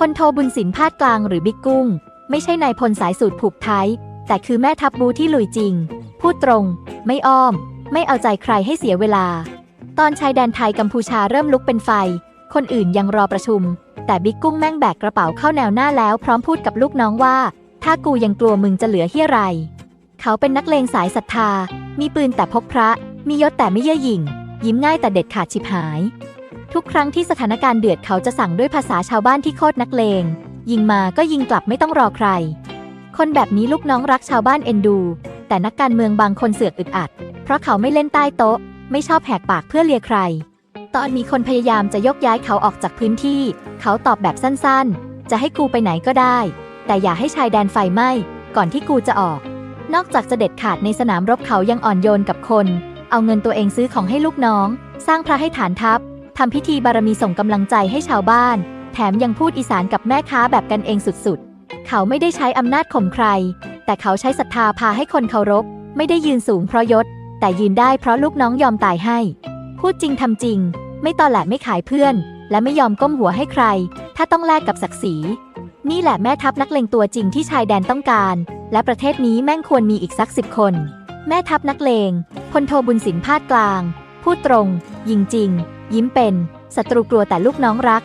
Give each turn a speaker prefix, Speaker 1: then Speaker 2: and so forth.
Speaker 1: พลโทบุญสินพาดกลางหรือบิ๊กกุ้ง ไม่ใช่นายพลสายสูตรผูกไทย แต่คือแม่ทัพบูที่ลุยจริง พูดตรง ไม่อ้อม ไม่เอาใจใครให้เสียเวลา ตอนชายแดนไทยกัมพูชาเริ่มลุกเป็นไฟ คนอื่นยังรอประชุม แต่บิ๊กกุ้งแม่งแบกกระเป๋าเข้าแนวหน้าแล้วพร้อมพูดกับลูกน้องว่า ถ้ากูยังกลัวมึงจะเหลือเฮียไร เขาเป็นนักเลงสายศรัทธา มีปืนแต่พกพระ มียศแต่ไม่เย่อหยิ่ง ยิ้มง่ายแต่เด็ดขาดฉิบหาย ทุกครั้งที่สถานการณ์เดือดเขาจะสั่งด้วยภาษาชาวบ้านที่โคตรนักเลง ยิงมาก็ยิงกลับไม่ต้องรอใคร คนแบบนี้ลูกน้องรักชาวบ้านเอ็นดู แต่นักการเมืองบางคนเสือกอึดอัด เพราะเขาไม่เล่นใต้โต๊ะ ไม่ชอบแหกปากเพื่อเลียใคร ตอนมีคนพยายามจะยกย้ายเขาออกจากพื้นที่ เขาตอบแบบสั้นๆ จะให้กูไปไหนก็ได้ แต่อย่าให้ชายแดนไฟไหม้ก่อนที่กูจะออก นอกจากจะเด็ดขาดในสนามรบเขายังอ่อนโยนกับคน เอาเงินตัวเองซื้อของให้ลูกน้อง สร้างพระให้ฐานทัพ ทำพิธีบารมีส่งกำลังใจให้ชาวบ้าน แถมยังพูดอีสานกับแม่ค้าแบบกันเองสุดๆ เขาไม่ได้ใช้อำนาจข่มใคร แต่เขาใช้ศรัทธาพาให้คนเคารพ ไม่ได้ยืนสูงเพราะยศ แต่ยืนได้เพราะลูกน้องยอมตายให้ พูดจริงทำจริง ไม่ตอแหลไม่ขายเพื่อน และไม่ยอมก้มหัวให้ใคร ถ้าต้องแลกกับศักดิ์ศรี นี่แหละแม่ทัพนักเลงตัวจริงที่ชายแดนต้องการ และประเทศนี้แม่งควรมีอีกสักสิบคน แม่ทัพนักเลงพลโทบุญสินพาดกลาง พูดตรง ยิงจริง ยิ้มเป็น ศัตรูกลัวแต่ลูกน้องรัก